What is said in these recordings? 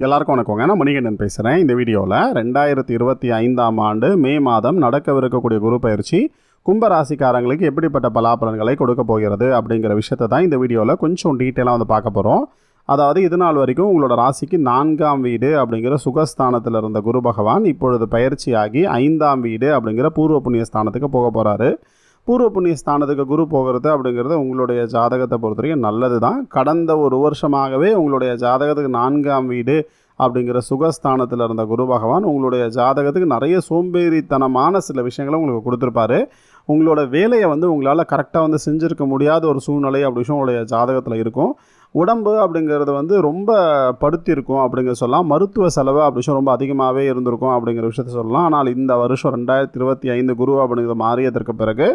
எல்லாருக்கும் வணக்கங்க. நான் மணிகண்டன் பேசுகிறேன் இந்த வீடியோவில் ரெண்டாயிரத்தி இருபத்தி ஐந்தாம் ஆண்டு மே மாதம் நடக்கவிருக்கக்கூடிய குரு பயிற்சி கும்ப ராசிக்காரங்களுக்கு எப்படிப்பட்ட பலாபலன்களை கொடுக்க போகிறது அப்படிங்கிற விஷயத்தை தான் இந்த வீடியோவில் கொஞ்சம் டீட்டெயிலாக வந்து பார்க்க போகிறோம் அதாவது இது நாள் வரைக்கும் உங்களோட ராசிக்கு நான்காம் வீடு அப்படிங்கிற சுகஸ்தானத்தில் இருந்த குரு பகவான் இப்பொழுது பயிற்சியாகி ஐந்தாம் வீடு அப்படிங்கிற பூர்வ புண்ணிய ஸ்தானத்துக்கு போக போகிறாரு பூர்வ புண்ணிய ஸ்தானத்துக்கு குரு போகிறது அப்படிங்கிறது உங்களுடைய ஜாதகத்தை பொறுத்த வரைக்கும் நல்லது தான் கடந்த ஒரு வருஷமாகவே உங்களுடைய ஜாதகத்துக்கு நான்காம் வீடு அப்படிங்கிற சுகஸ்தானத்தில் இருந்த குரு பகவான் உங்களுடைய ஜாதகத்துக்கு நிறைய சோம்பேறித்தனமான சில விஷயங்களை உங்களுக்கு கொடுத்துருப்பாரு. உங்களோட வேலையை வந்து உங்களால் கரெக்டாக வந்து செஞ்சுருக்க முடியாத ஒரு சூழ்நிலை அப்படி விஷயம் உங்களுடைய ஜாதகத்தில் இருக்கும். உடம்பு அப்படிங்கிறது வந்து ரொம்ப படுத்திருக்கும் அப்படிங்கிற சொல்லலாம். மருத்துவ செலவு அப்படி ரொம்ப அதிகமாகவே இருந்திருக்கும் அப்படிங்கிற விஷயத்த சொல்லலாம். ஆனால் இந்த வருஷம் ரெண்டாயிரத்தி இருபத்தி ஐந்து குரு அப்படிங்கிறது மாறியதற்கு பிறகு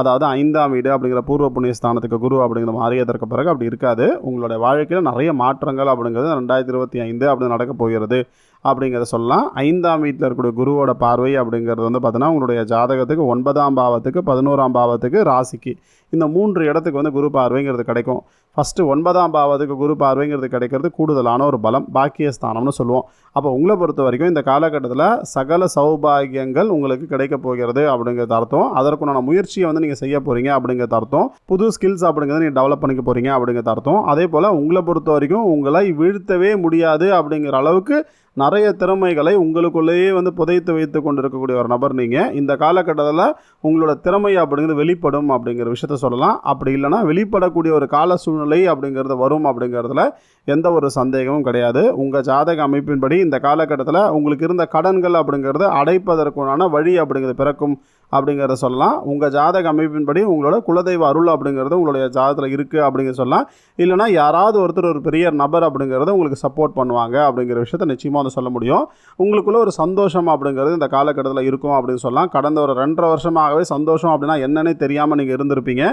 அதாவது ஐந்தாம் வீடு அப்படிங்கிற பூர்வ புண்ணிய ஸ்தானத்துக்கு குரு அப்படிங்கிற மாறியதற்கு பிறகு அப்படி இருக்காது. உங்களுடைய வாழ்க்கையில் நிறைய மாற்றங்கள் அப்படிங்கிறது ரெண்டாயிரத்தி இருபத்தி ஐந்து அப்படி நடக்க போகிறது அப்படிங்கிறத சொல்லலாம். ஐந்தாம் வீட்டில் இருக்கக்கூடிய குருவோட பார்வை அப்படிங்கிறது வந்து பார்த்தினா உங்களுடைய ஜாதகத்துக்கு ஒன்பதாம் பாவத்துக்கு பதினோராம் பாவத்துக்கு ராசிக்கு இந்த மூன்று இடத்துக்கு வந்து குரு பார்வைங்கிறது கிடைக்கும். ஃபஸ்ட்டு ஒன்பதாம் பாவத்துக்கு குரு பார்வைங்கிறது கிடைக்கிறது கூடுதலான ஒரு பலம் பாக்கியஸ்தானம்னு சொல்லுவோம். அப்போ உங்களை பொறுத்த வரைக்கும் இந்த காலகட்டத்தில் சகல சௌபாகியங்கள் உங்களுக்கு கிடைக்க போகிறது அப்படிங்கிறது அர்த்தம். அதற்குண்டான முயற்சியை வந்து நீங்கள் செய்ய போகிறீங்க அப்படிங்கிறது அர்த்தம். புது ஸ்கில்ஸ் அப்படிங்கிறத நீங்கள் டெவலப் பண்ணிக்க போகிறீங்க அப்படிங்கிறது அர்த்தம். அதே போல் உங்களை பொறுத்த வரைக்கும் உங்களை வீழ்த்தவே முடியாது அப்படிங்கிற அளவுக்கு நிறைய திறமைகளை உங்களுக்குள்ளேயே வந்து புதைத்து வைத்து கொண்டு இருக்கக்கூடிய ஒரு நபர் நீங்கள் இந்த காலகட்டத்தில் உங்களோட திறமை அப்படிங்கிறது வெளிப்படும் அப்படிங்கிற விஷயத்த சொல்லலாம். அப்படி இல்லைன்னா வெளிப்படக்கூடிய ஒரு கால சூழ்நிலை அப்படிங்கிறது வரும் அப்படிங்கிறதுல எந்த ஒரு சந்தேகமும் கிடையாது. உங்கள் ஜாதக அமைப்பின்படி இந்த காலகட்டத்தில் உங்களுக்கு இருந்த கடன்கள் அப்படிங்கிறது அடைப்பதற்குண்டான வழி அப்படிங்கிறது பிறக்கும். அப்படிங்கிறத சொல்லலாம். உங்கள் ஜாதக அமைப்பின்படி உங்களோட குலதெய்வ அருள் அப்படிங்கிறது உங்களுடைய ஜாதகத்தில் இருக்குது அப்படிங்கிற சொல்லலாம். இல்லைனா யாராவது ஒருத்தர் ஒரு பெரிய நபர் அப்படிங்கிறத உங்களுக்கு சப்போர்ட் பண்ணுவாங்க அப்படிங்கிற விஷயத்த நிச்சயமாக வந்து சொல்ல முடியும். உங்களுக்குள்ள ஒரு சந்தோஷம் அப்படிங்கிறது இந்த காலகட்டத்தில் இருக்கும் அப்படின்னு சொல்லலாம். கடந்த ஒரு ரெண்டரை வருஷமாகவே சந்தோஷம் அப்படின்னா என்னன்னே தெரியாமல் நீங்கள் இருந்திருப்பீங்க.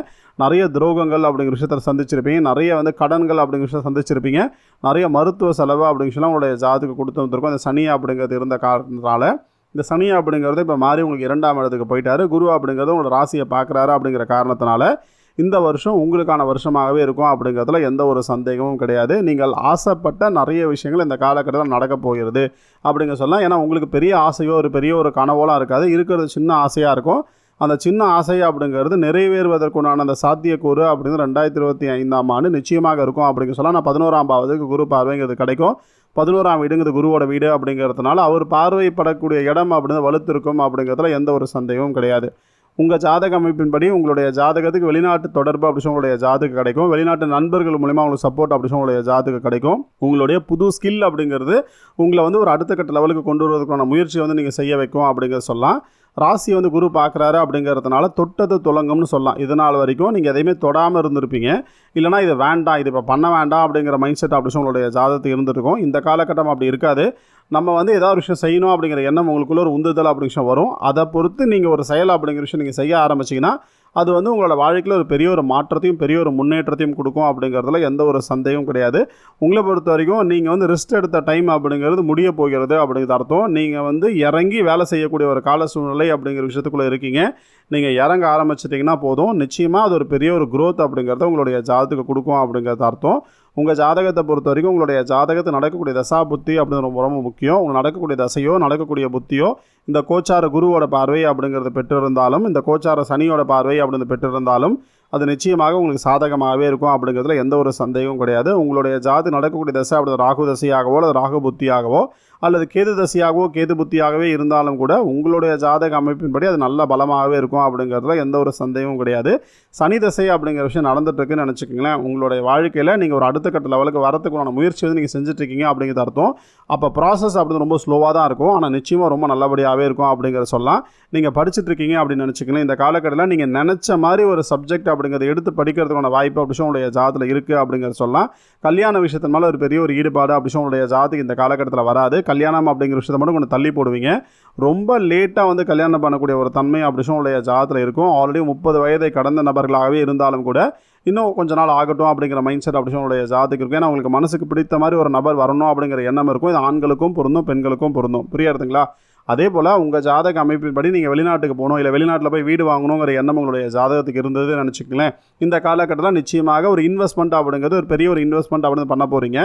நிறைய துரோகங்கள் அப்படிங்கிற விஷயத்தை சந்திச்சிருப்பீங்க. நிறைய வந்து கடன்கள் அப்படிங்கிற விஷயத்தை சந்திச்சிருப்பீங்க. நிறைய மருத்துவ செலவு அப்படிங்கிற விஷயம் உங்களுடைய ஜாதகம் கொடுத்து வந்திருக்கும். அந்த சனி அப்படிங்கிறது இருந்த காரணத்தினால இந்த சனி அப்படிங்கிறது இப்போ மாறி உங்களுக்கு இரண்டாம் இடத்துக்கு போயிட்டாரு. குரு அப்படிங்கிறது உங்களோட ராசியை பார்க்குறாரு அப்படிங்கிற காரணத்தினால இந்த வருஷம் உங்களுக்கான வருஷமாகவே இருக்கும் அப்படிங்கிறதுல எந்த ஒரு சந்தேகமும் கிடையாது. நீங்கள் ஆசைப்பட்ட நிறைய விஷயங்கள் இந்த காலகட்டத்தில் நடக்க போகிறது அப்படிங்க சொல்லலாம். ஏன்னா உங்களுக்கு பெரிய ஆசையோ ஒரு பெரிய ஒரு கனவோலாம் இருக்காது. இருக்கிறது சின்ன ஆசையாக இருக்கும். அந்த சின்ன ஆசை அப்படிங்கிறது நிறைவேறுவதற்குண்டான அந்த சாத்தியக்கூறு அப்படிங்கிறது ரெண்டாயிரத்தி இருபத்தி ஐந்தாம் ஆண்டு நிச்சயமாக இருக்கும் அப்படின்னு சொல்லலாம். நான் பதினோராம் பாவதுக்கு குரு பார்வைங்கிறது கிடைக்கும். பதினோராம் வீடுங்கிறது குருவோட வீடு அப்படிங்கிறதுனால அவர் பார்வைப்படக்கூடிய இடம் அப்படின்னு வலுத்திருக்கும் அப்படிங்கிறதுல எந்த ஒரு சந்தேகமும் கிடையாது. உங்கள் ஜாதக அமைப்பின்படி உங்களுடைய ஜாதகத்துக்கு வெளிநாட்டு தொடர்பு அப்படி உங்களுடைய ஜாதகம் கிடைக்கும். வெளிநாட்டு நண்பர்கள் மூலிமா உங்களுக்கு சப்போர்ட் அப்படி உங்களுடைய ஜாதகம் கிடைக்கும். உங்களுடைய புது ஸ்கில் அப்படிங்கிறது உங்களை வந்து ஒரு அடுத்த கட்ட லெவலுக்கு கொண்டு வருவதற்கான முயற்சி வந்து நீங்கள் செய்ய வைக்கும் அப்படிங்கிறத சொல்லலாம். ராசி வந்து குரு பார்க்குறாரு அப்படிங்கிறதுனால தொட்டது துலங்கம்னு சொல்லலாம். இது நாள் வரைக்கும் நீங்கள் எதையுமே தொடாமல் இருந்திருப்பீங்க. இல்லைனா இது வேண்டாம் இது இப்போ பண்ண வேண்டாம் அப்படிங்கிற மைண்ட் செட் அப்படி உங்களுடைய ஜாதகத்துக்கு இருந்திருக்கும் இந்த காலகட்டம் அப்படி இருக்காது. நம்ம வந்து ஏதாவது ஒரு விஷயம் செய்யணும் அப்படிங்கிற எண்ணம் உங்களுக்குள்ள ஒரு உந்துதல் அப்படிங்கிற விஷயம் வரும். அதை பொறுத்து நீங்கள் ஒரு செயல் அப்படிங்கிற விஷயம் நீங்கள் செய்ய ஆரம்பிச்சிங்கன்னா அது வந்து உங்களோட வாழ்க்கையில் ஒரு பெரிய ஒரு மாற்றத்தையும் பெரிய ஒரு முன்னேற்றத்தையும் கொடுக்கும் அப்படிங்கிறதுல எந்த ஒரு சந்தேகமும் கிடையாது. உங்களை பொறுத்த வரைக்கும் நீங்கள் வந்து ரெஸ்ட் எடுத்த டைம் அப்படிங்கிறது முடிய போகிறது அப்படிங்கிறது அர்த்தம். நீங்கள் வந்து இறங்கி வேலை செய்யக்கூடிய ஒரு கால சூழ்நிலை அப்படிங்கிற விஷயத்துக்குள்ளே இருக்கீங்க. நீங்கள் இறங்க ஆரம்பிச்சிட்டிங்கன்னா போதும். நிச்சயமாக அது ஒரு பெரிய ஒரு க்ரோத் அப்படிங்கிறத உங்களுடைய ஜாதத்துக்கு கொடுக்கும் அப்படிங்கிறது அர்த்தம். உங்கள் ஜாதகத்தை பொறுத்த வரைக்கும் உங்களுடைய ஜாதகத்தை நடக்கக்கூடிய தசா புத்தி அப்படிங்கிறது ரொம்ப ரொம்ப முக்கியம். உங்களுக்கு நடக்கக்கூடிய தசையோ நடக்கக்கூடிய புத்தியோ இந்த கோச்சார குருவோட பார்வை அப்படிங்கிறது பெற்றிருந்தாலும் இந்த கோச்சார சனியோட பார்வை அப்படிங்கிறது பெற்றிருந்தாலும் அது நிச்சயமாக உங்களுக்கு சாதகமாகவே இருக்கும் அப்படிங்கிறதுல எந்த ஒரு சந்தேகமும் கிடையாது. உங்களுடைய ஜாதி நடக்கக்கூடிய தசை அப்படி ராகு தசையாகவோ அல்லது ராகு புத்தியாகவோ அல்லது கேது தசையாகவோ கேது புத்தியாகவே இருந்தாலும் கூட உங்களுடைய ஜாதக அமைப்பின்படி அது நல்ல பலமாகவே இருக்கும் அப்படிங்கிறதுல எந்த ஒரு சந்தேகமும் கிடையாது. சனி தசை அப்படிங்கிற விஷயம் நடந்துட்டுருக்குன்னு நினச்சிக்கோங்களேன். உங்களுடைய வாழ்க்கையில் நீங்கள் ஒரு அடுத்த கட்ட லெவலுக்கு வரத்துக்குண்டான முயற்சி வந்து நீங்கள் செஞ்சுட்ருக்கீங்க அப்படிங்கிறது அர்த்தம். அப்போ ப்ராசஸ் அப்படி ரொம்ப ஸ்லோவாக தான் இருக்கும். ஆனால் நிச்சயமாக ரொம்ப நல்லபடியாகவே இருக்கும் அப்படிங்கிற சொல்லலாம். நீங்கள் படிச்சுட்ருக்கீங்க அப்படின்னு நினச்சிக்கலாம் இந்த காலக்கட்டத்தில் நீங்கள் நினச்ச மாதிரி ஒரு சப்ஜெக்ட் அப்படிங்கிறத எடுத்து படிக்கிறதுக்கான வாய்ப்பு அப்படி உங்களுடைய ஜாதத்தில் இருக்குது அப்படிங்கிறத சொல்லலாம். கல்யாண விஷயத்தின் மேலே ஒரு பெரிய ஒரு ஈடுபாடு அப்படி உங்களுடைய ஜாதிக்கு இந்த காலகட்டத்தில் வராது. கல்யாணம் அப்படிங்கிற விஷயத்த மட்டும் கொஞ்சம் தள்ளி போடுவீங்க. ரொம்ப லேட்டாக வந்து கல்யாணம் பண்ணக்கூடிய ஒரு தன்மை அப்படி உங்களுடைய ஜாதத்தில் இருக்கும். ஆல்ரெடி முப்பது வயதை கடந்த நபர்களாகவே இருந்தாலும் கூட இன்னும் கொஞ்ச நாள் ஆகட்டும் அப்படிங்கிற மைண்ட் செட் அப்படி உங்களுடைய ஜாதகம் இருக்கும். ஏன்னா உங்களுக்கு மனசுக்கு பிடித்த மாதிரி ஒரு நபர் வரணும் அப்படிங்கிற எண்ணம் இருக்கும். இது ஆண்களுக்கும் பொருந்தும் பெண்களுக்கும் பொருந்தும். புரியாதுங்களா அதே போல் உங்கள் ஜாதக அமைப்பின்படி நீங்கள் வெளிநாட்டுக்கு போகணும் இல்லை வெளிநாட்டில் போய் வீடு வாங்கணுங்கிற எண்ணம் உங்களுடைய ஜாதகத்துக்கு இருந்தது நினச்சிக்கலேன் இந்த காலகட்டத்தில் நிச்சயமாக ஒரு இன்வெஸ்ட்மெண்ட் அப்படிங்கிறது ஒரு பெரிய ஒரு இன்வெஸ்ட்மெண்ட் அப்படின்னு பண்ண போகிறீங்க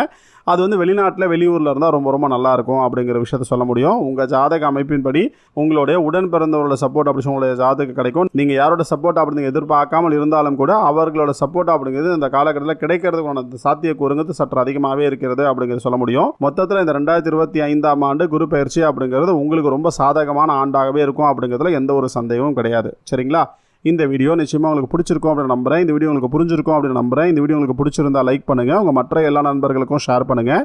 அது வந்து வெளிநாட்டில் வெளியூரில் இருந்தால் ரொம்ப ரொம்ப நல்லாயிருக்கும் அப்படிங்கிற விஷயத்த சொல்ல முடியும். உங்கள் ஜாதக அமைப்பின்படி உங்களுடைய உடன் பிறந்தவரோட சப்போர்ட் அப்படி உங்களுடைய ஜாதகம் கிடைக்கும். நீங்கள் யாரோட சப்போர்ட் அப்படிங்க எதிர்பார்க்காமல் இருந்தாலும் கூட அவர்களோட சப்போர்ட் அப்படிங்கிறது இந்த காலகட்டத்தில் கிடைக்கிறதுக்கான சாத்தியக்கூறுங்கிறது சற்று அதிகமாகவே இருக்கிறது அப்படிங்கிறது சொல்ல முடியும். மொத்தத்தில் இந்த ரெண்டாயிரத்தி இருபத்தி ஐந்தாம் ஆண்டு குரு பயிற்சி அப்படிங்கிறது உங்களுக்கு ரொம்ப சாதகமான ஆண்டாகவே இருக்கும் அப்படிங்கிறதுல எந்த ஒரு சந்தேகமும் கிடையாது. சரிங்களா? இந்த வீடியோ நிச்சயமாக உங்களுக்கு பிடிச்சிருக்கும் அப்படின்னு நம்புறேன். இந்த வீடியோ உங்களுக்கு புரிஞ்சிருக்கும் அப்படின்னு நம்புறேன். இந்த வீடியோ உங்களுக்கு பிடிச்சிருந்தா லைக் பண்ணுங்கள் உங்கள் மற்ற எல்லா நண்பர்களுக்கும் ஷேர் பண்ணுங்கள்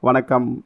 வணக்கம்.